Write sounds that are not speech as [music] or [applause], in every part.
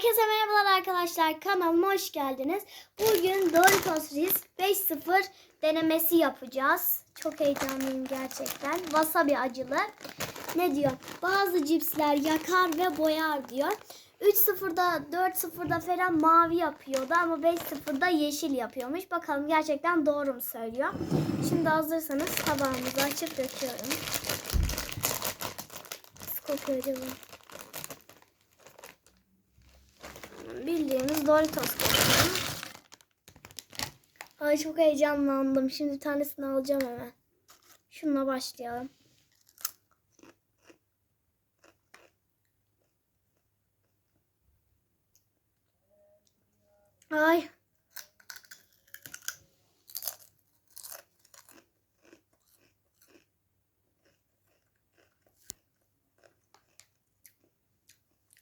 Herkese merhabalar arkadaşlar. Kanalıma hoş geldiniz. Bugün Doritos Risk 5.0 denemesi yapacağız. Çok heyecanlıyım gerçekten. Wasabi acılı. Ne diyor? Bazı cipsler yakar ve boyar diyor. 3.0'da 4.0'da falan mavi yapıyordu ama 5.0'da yeşil yapıyormuş. Bakalım gerçekten doğru mu söylüyor. Şimdi hazırsanız tabağımızı açıp döküyorum. Nasıl kokuyor acaba? Doritos kokuyor. Ay çok heyecanlandım. Şimdi tanesini alacağım hemen. Şununla başlayalım. Ay.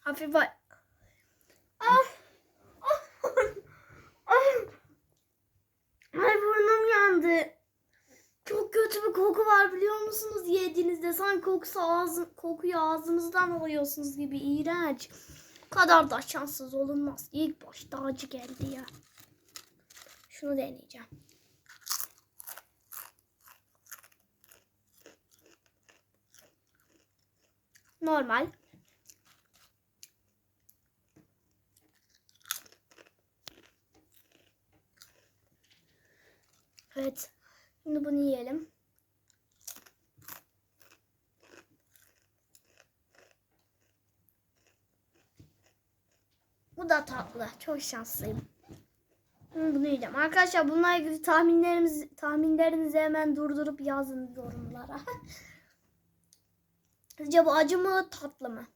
Hafif kötü bir koku var biliyor musunuz yediğinizde? Sanki kokusu ağzı, kokuyu ağzınızdan alıyorsunuz gibi iğrenç. Kadar da şanssız olunmaz. İlk başta acı geldi ya. Şunu deneyeceğim. Normal. Evet. Şimdi bunu yiyelim. Da tatlı. Çok şanslıyım. Bunu yiyeceğim. Arkadaşlar bununla ilgili tahminlerimiz, tahminlerinizi hemen durdurup yazın yorumlara. [laughs] Sizce bu acı mı tatlı mı?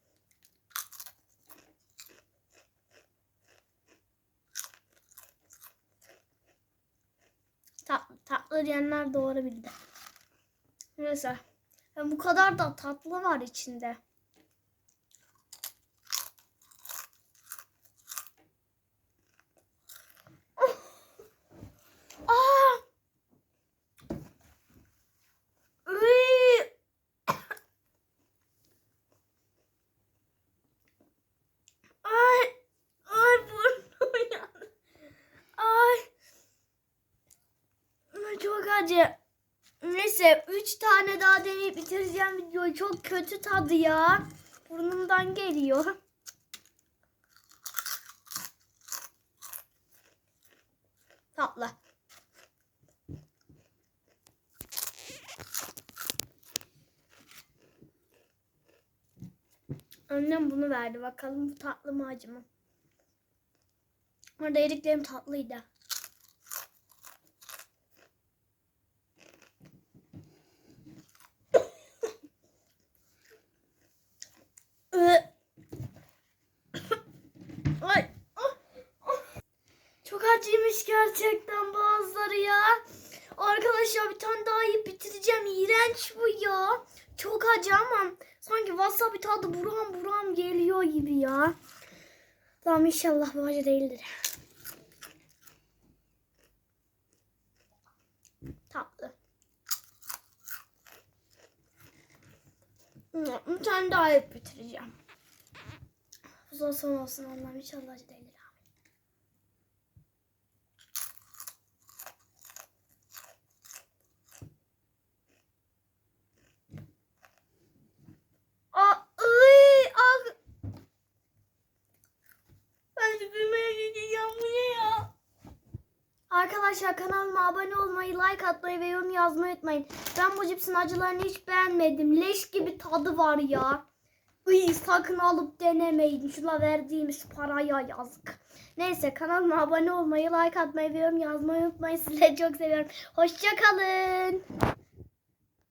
Tatlı, tatlı diyenler doğru bildi. Neyse. Ya bu kadar da tatlı var içinde. Aa! Iy! Ay! Ay burnum yandı. Ay! Ay, Çok acı. Neyse 3 tane daha deneyip bitireceğim videoyu. Çok kötü tadı ya. Burnumdan geliyor. Tatlı. Annem bunu verdi. Bakalım bu tatlı mı acı mı? Orada yediklerim tatlıydı. [coughs] Ah, ah. Çok acıymış gerçekten bazıları ya. Arkadaşlar bir tane daha yiyip bitireceğim. İğrenç bu ya. Çok acı ama sanki wasabi tadı buram buram geliyor gibi ya. Tamam inşallah bu acı değildir. Tatlı. Bir tane daha yiyip bitireceğim. Bu son olsun Allah'ım inşallah acı değildir. Aa, ıy, ah. Ben tükürmeye gideceğim bu ne ya? Arkadaşlar kanalıma abone olmayı, like atmayı ve yorum yazmayı unutmayın. Ben bu cipsin acılarını hiç beğenmedim. Leş gibi tadı var ya. Iy, sakın alıp denemeyin. Şuna verdiğimiz paraya yazık. Neyse kanalıma abone olmayı, like atmayı ve yorum yazmayı unutmayın. Sizleri çok seviyorum. Hoşçakalın.